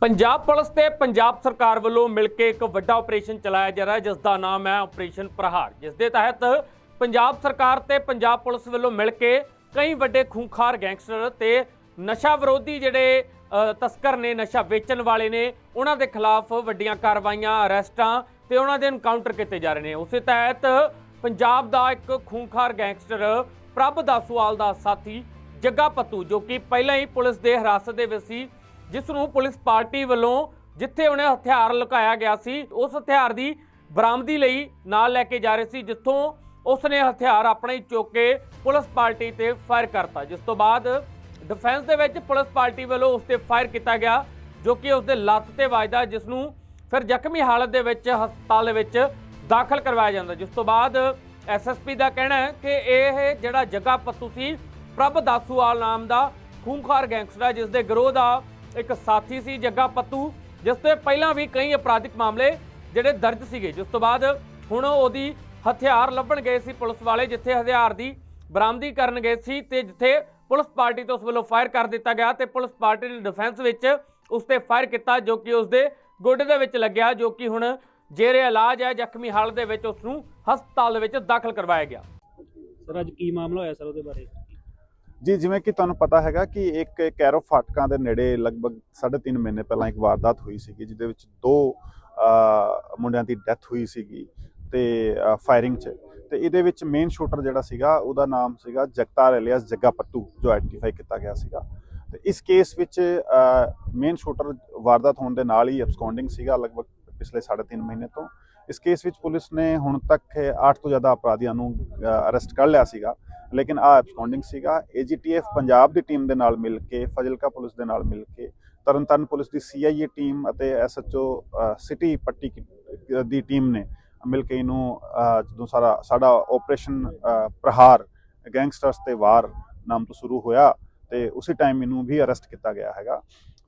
Punjab police ਤੇ ਪੰਜਾਬ ਸਰਕਾਰ ਵੱਲੋਂ ਮਿਲ ਕੇ ਇੱਕ ਵੱਡਾ ਆਪਰੇਸ਼ਨ ਚਲਾਇਆ ਜਾ ਰਿਹਾ ਹੈ ਜਿਸ ਦਾ ਨਾਮ ਹੈ ਆਪਰੇਸ਼ਨ ਪ੍ਰਹਾਰ ਜਿਸ ਦੇ ਤਹਿਤ ਪੰਜਾਬ ਸਰਕਾਰ ਤੇ ਪੰਜਾਬ ਪੁਲਿਸ ਵੱਲੋਂ ਮਿਲ ਕੇ ਕਈ ਵੱਡੇ ਖੂੰਖਾਰ ਗੈਂਗਸਟਰ ਤੇ ਨਸ਼ਾ ਵਿਰੋਧੀ ਜਿਹੜੇ ਤਸਕਰ ਨੇ, ਨਸ਼ਾ ਵੇਚਣ ਵਾਲੇ ਨੇ, ਉਹਨਾਂ ਦੇ ਖਿਲਾਫ ਵੱਡੀਆਂ ਕਾਰਵਾਈਆਂ, ਅਰੈਸਟਾਂ ਤੇ ਉਹਨਾਂ ਦੇ ਐਨਕਾਊਂਟਰ ਕੀਤੇ ਜਾ ਰਹੇ ਨੇ। ਉਸੇ ਤਹਿਤ ਪੰਜਾਬ ਦਾ ਇੱਕ ਖੂੰਖਾਰ ਗੈਂਗਸਟਰ ਪ੍ਰਭ ਦਾਸੂਵਾਲ ਦਾ ਸਾਥੀ ਜੱਗਾ ਪੱਤੂ, ਜੋ ਕਿ ਪਹਿਲਾਂ ਹੀ ਪੁਲਿਸ ਦੇ ਹਿਰਾਸਤ ਦੇ ਵਿੱਚ ਸੀ ਜਿਸ ਨੂੰ ਪੁਲਿਸ ਪਾਰਟੀ ਵੱਲੋਂ ਜਿੱਥੇ ਉਹਨੇ ਹਥਿਆਰ ਲੁਕਾਇਆ ਗਿਆ ਸੀ, ਉਸ ਹਥਿਆਰ ਦੀ ਬਰਾਮਦੀ ਲਈ ਨਾਲ ਲੈ ਕੇ ਜਾ ਰਹੇ ਸੀ, ਜਿੱਥੋਂ ਉਸ ਨੇ ਹਥਿਆਰ ਆਪਣੇ ਚੁੱਕ ਕੇ ਪੁਲਿਸ ਪਾਰਟੀ ਤੇ ਫਾਇਰ ਕਰਤਾ। ਜਿਸ ਤੋਂ ਬਾਅਦ ਡਿਫੈਂਸ ਦੇ ਵਿੱਚ ਪੁਲਿਸ ਪਾਰਟੀ ਵੱਲੋਂ ਉਸ ਤੇ ਫਾਇਰ ਕੀਤਾ ਗਿਆ, ਜੋ ਕਿ ਉਸ ਦੇ ਲੱਤ ਤੇ ਵੱਜਦਾ, ਜਿਸ ਨੂੰ ਫਿਰ ਜ਼ਖਮੀ ਹਾਲਤ ਦੇ ਵਿੱਚ ਹਸਪਤਾਲ ਦੇ ਵਿੱਚ ਦਾਖਲ ਕਰਵਾਇਆ ਜਾਂਦਾ। ਜਿਸ ਤੋਂ ਬਾਅਦ ਐਸਐਸਪੀ ਦਾ ਕਹਿਣਾ ਹੈ ਕਿ ਇਹ ਜਿਹੜਾ ਜੱਗਾ ਪੱਤੂ ਸੀ, ਪ੍ਰਭ ਦਾਸੂਵਾਲ ਨਾਮ ਦਾ ਖੂੰਖਾਰ ਗੈਂਗਸਟਰ ਹੈ ਜਿਸ ਦੇ ਗਰੋਹ ਦਾ ਇੱਕ ਸਾਥੀ ਸੀ ਜੱਗਾ ਪੱਤੂ, ਜਿਸ ਤੇ ਪਹਿਲਾਂ ਵੀ ਕਈ ਅਪਰਾਧਿਕ ਮਾਮਲੇ ਜਿਹੜੇ ਦਰਜ ਸੀਗੇ। ਜਿਸ ਤੋਂ ਬਾਅਦ ਹੁਣ ਉਹਦੀ ਹਥਿਆਰ ਲੱਭਣ ਗਏ ਸੀ ਪੁਲਿਸ ਵਾਲੇ, ਜਿੱਥੇ ਹਥਿਆਰ ਦੀ ਬਰਾਮਦੀ ਕਰਨ ਗਏ ਸੀ ਤੇ ਜਿੱਥੇ ਪੁਲਿਸ ਪਾਰਟੀ ਤੋਂ ਉਸ ਵੱਲੋਂ ਫਾਇਰ ਕਰ ਦਿੱਤਾ ਗਿਆ ਤੇ ਪੁਲਿਸ ਪਾਰਟੀ ਨੇ ਡਿਫੈਂਸ ਵਿੱਚ ਉਸ ਤੇ ਫਾਇਰ ਕੀਤਾ, ਜੋ ਕਿ ਉਸ ਦੇ ਗੋਡੇ ਦੇ ਵਿੱਚ ਲੱਗਿਆ, ਜੋ ਕਿ ਹੁਣ ਜੇਰੇ ਇਲਾਜ ਹੈ, ਜ਼ਖਮੀ ਹਾਲਤ ਦੇ ਵਿੱਚ ਉਸ ਨੂੰ ਹਸਪਤਾਲ ਦੇ ਵਿੱਚ ਦਾਖਲ ਕਰਵਾਇਆ ਗਿਆ। ਸਰ, ਅੱਜ ਕੀ ਮਾਮਲਾ ਹੋਇਆ ਸਰ ਉਹਦੇ ਬਾਰੇ? ਜੀ, ਜਿਵੇਂ ਕਿ ਤੁਹਾਨੂੰ ਪਤਾ ਹੈਗਾ ਕਿ ਇੱਕ ਕੈਰੋ ਫਾਟਕਾਂ ਦੇ ਨੇੜੇ ਲਗਭਗ 3.5 ਮਹੀਨੇ ਪਹਿਲਾਂ ਇੱਕ ਵਾਰਦਾਤ ਹੋਈ ਸੀਗੀ, ਜਿਹਦੇ ਵਿੱਚ ਦੋ ਮੁੰਡਿਆਂ ਦੀ ਡੈਥ ਹੋਈ ਸੀਗੀ ਤੇ ਫਾਇਰਿੰਗ 'ਚ। ਤੇ ਇਹਦੇ ਵਿੱਚ ਮੇਨ ਸ਼ੂਟਰ ਜਿਹੜਾ ਸੀਗਾ, ਉਹਦਾ ਨਾਮ ਸੀਗਾ ਜਗਤਾਰ ਇਲੀਅਸ ਜੱਗਾ ਪੱਤੂ ਜੋ ਆਈਡੈਂਟੀਫਾਈ ਕੀਤਾ ਗਿਆ ਸੀਗਾ। ਤੇ ਇਸ ਕੇਸ ਵਿੱਚ ਮੇਨ ਸ਼ੂਟਰ ਵਾਰਦਾਤ ਹੋਣ ਦੇ ਨਾਲ ਹੀ ਅਬਸਕੌਂਡਿੰਗ ਸੀਗਾ ਲਗਭਗ ਪਿਛਲੇ 3.5 ਮਹੀਨੇ ਤੋਂ। ਇਸ ਕੇਸ ਵਿੱਚ ਪੁਲਿਸ ਨੇ ਹੁਣ ਤੱਕ 8 ਤੋਂ ਜ਼ਿਆਦਾ ਅਪਰਾਧੀਆਂ ਨੂੰ ਅਰੈਸਟ ਕਰ ਲਿਆ ਸੀਗਾ। ਲੇਕਿਨ ਆ ਐਬਸਕੌਂਡਿੰਗ ਸੀਗਾ। ਏਜੀਟੀਐਫ ਪੰਜਾਬ ਦੀ ਟੀਮ ਦੇ ਨਾਲ ਮਿਲ ਕੇ, ਫਜ਼ਿਲਕਾ ਪੁਲਿਸ ਦੇ ਨਾਲ ਮਿਲ ਕੇ, ਤਰਨਤਾਰਨ ਪੁਲਿਸ ਦੀ ਸੀਆਈਏ ਟੀਮ ਅਤੇ ਐਸਐਚਓ ਸਿਟੀ ਪੱਟੀ ਦੀ ਟੀਮ ਨੇ ਮਿਲ ਕੇ ਇਹਨੂੰ ਜਦੋਂ ਸਾਰਾ, ਸਾਡਾ ਆਪਰੇਸ਼ਨ ਪ੍ਰਹਾਰ ਗੈਂਗਸਟਰਸ ਤੇ ਵਾਰ ਨਾਮ ਤੋਂ ਸ਼ੁਰੂ ਹੋਇਆ ਤੇ ਉਸੇ ਟਾਈਮ ਇਹਨੂੰ ਵੀ ਅਰੈਸਟ ਕੀਤਾ ਗਿਆ ਹੈਗਾ।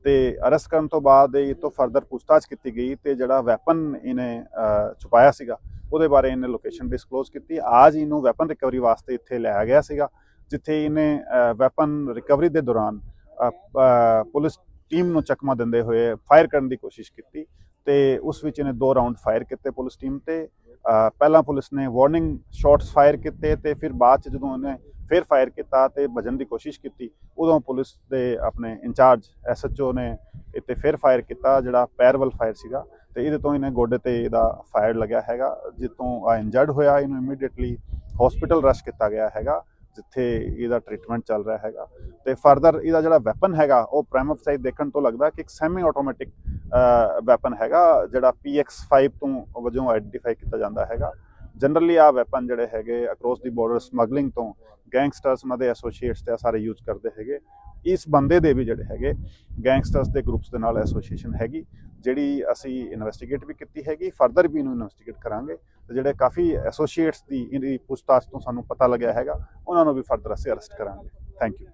ਤੇ ਅਰੈਸਟ ਕਰਨ ਤੋਂ ਬਾਅਦ ਇਹ ਤੋਂ ਫਰਦਰ ਪੁੱਛਤਾਛ ਕੀਤੀ ਗਈ ਤੇ ਜਿਹੜਾ ਵੈਪਨ ਇਹਨੇ ਛੁਪਾਇਆ ਸੀਗਾ ਉਹਦੇ ਬਾਰੇ ਇਹਨੇ ਲੋਕੇਸ਼ਨ ਡਿਸਕਲੋਜ਼ ਕੀਤੀ। ਆਜ ਇਹਨੂੰ ਵੈਪਨ ਰਿਕਵਰੀ ਵਾਸਤੇ ਇੱਥੇ ਲਿਆ ਗਿਆ ਸੀਗਾ, ਜਿੱਥੇ ਇਹਨੇ ਵੈਪਨ ਰਿਕਵਰੀ ਦੇ ਦੌਰਾਨ ਪੁਲਿਸ ਟੀਮ ਨੂੰ ਚਕਮਾ ਦਿੰਦੇ ਹੋਏ ਫਾਇਰ ਕਰਨ ਦੀ ਕੋਸ਼ਿਸ਼ ਕੀਤੀ ਤੇ ਉਸ ਵਿੱਚ ਇਹਨੇ ਦੋ ਰਾਉਂਡ ਫਾਇਰ ਕੀਤੇ ਪੁਲਿਸ ਟੀਮ ਤੇ। ਪਹਿਲਾਂ ਪੁਲਿਸ ਨੇ ਵਾਰਨਿੰਗ ਸ਼ਾਟਸ ਫਾਇਰ ਕੀਤੇ ਤੇ ਫਿਰ ਬਾਅਦ ਚ ਜਦੋਂ ਉਹਨੇ ਫਿਰ ਫਾਇਰ ਕੀਤਾ ਤੇ ਭਜਣ ਦੀ ਕੋਸ਼ਿਸ਼ ਕੀਤੀ, ਉਦੋਂ ਪੁਲਿਸ ਦੇ ਆਪਣੇ ਇੰਚਾਰਜ ਐਸਐਚਓ ਨੇ ਇੱਥੇ ਫਿਰ ਫਾਇਰ ਕੀਤਾ, ਜਿਹੜਾ ਪੈਰ ਵੱਲ ਫਾਇਰ ਸੀਗਾ। ਤੇ ਇਹਦੇ ਤੋਂ ਇਹਨੇ ਗੋਡੇ ਤੇ ਇਹਦਾ ਫਾਇਰ ਲੱਗਿਆ ਹੈਗਾ ਜਿੱਤੋਂ ਆ ਇੰਜਰਡ ਹੋਇਆ, ਇਹਨੂੰ ਇਮੀਡੀਏਟਲੀ ਹਸਪੀਟਲ ਰਸ਼ ਕੀਤਾ ਗਿਆ ਹੈਗਾ, ਜਿੱਥੇ ਇਹਦਾ ਟ੍ਰੀਟਮੈਂਟ ਚੱਲ ਰਿਹਾ ਹੈਗਾ। ਤੇ ਫਰਦਰ ਇਹਦਾ ਜਿਹੜਾ ਵੈਪਨ ਹੈਗਾ, ਉਹ ਪ੍ਰਾਈਮ ਸਾਈਜ਼ ਦੇਖਣ ਤੋਂ ਲੱਗਦਾ ਕਿ ਇੱਕ ਸੈਮੀ ਆਟੋਮੈਟਿਕ ਵੈਪਨ ਹੈਗਾ, ਜਿਹੜਾ PX5 ਤੋਂ ਵਜੋਂ ਆਈਡੈਂਟੀਫਾਈ ਕੀਤਾ ਜਾਂਦਾ ਹੈਗਾ। ਜਨਰਲੀ ਆ ਵੈਪਨ ਜਿਹੜੇ ਹੈਗੇ ਅਕ੍ਰੋਸ ਦੀ ਬਾਰਡਰ ਸਮਗਲਿੰਗ ਤੋਂ ਗੈਂਗਸਟਰਸ ਉਹਨਾਂ ਦੇ ਐਸੋਸੀਏਟਸ ਤੇ ਆਹ ਸਾਰੇ ਯੂਜ਼ ਕਰਦੇ ਹੈਗੇ। ਇਸ ਬੰਦੇ ਦੇ ਵੀ ਜਿਹੜੇ ਹੈਗੇ ਗੈਂਗਸਟਰਸ ਦੇ ਗਰੁੱਪਸ ਦੇ ਨਾਲ ਐਸੋਸੀਏਸ਼ਨ ਹੈਗੀ, ਜਿਹੜੀ ਅਸੀਂ ਇਨਵੈਸਟੀਗੇਟ ਵੀ ਕੀਤੀ ਹੈਗੀ ਫਰਦਰ ਵੀ ਇਹਨੂੰ ਇਨਵੈਸਟੀਗੇਟ ਕਰਾਂਗੇ। ਤੇ ਜਿਹੜੇ ਕਾਫੀ ਐਸੋਸੀਏਟਸ ਦੀ ਇਹਦੀ ਪੁੱਛਤਾਛ ਤੋਂ ਸਾਨੂੰ ਪਤਾ ਲੱਗਿਆ ਹੈਗਾ, ਉਹਨਾਂ ਨੂੰ ਵੀ ਫਰਦਰ ਅਸੀਂ ਅਰੈਸਟ ਕਰਾਂਗੇ। Thank you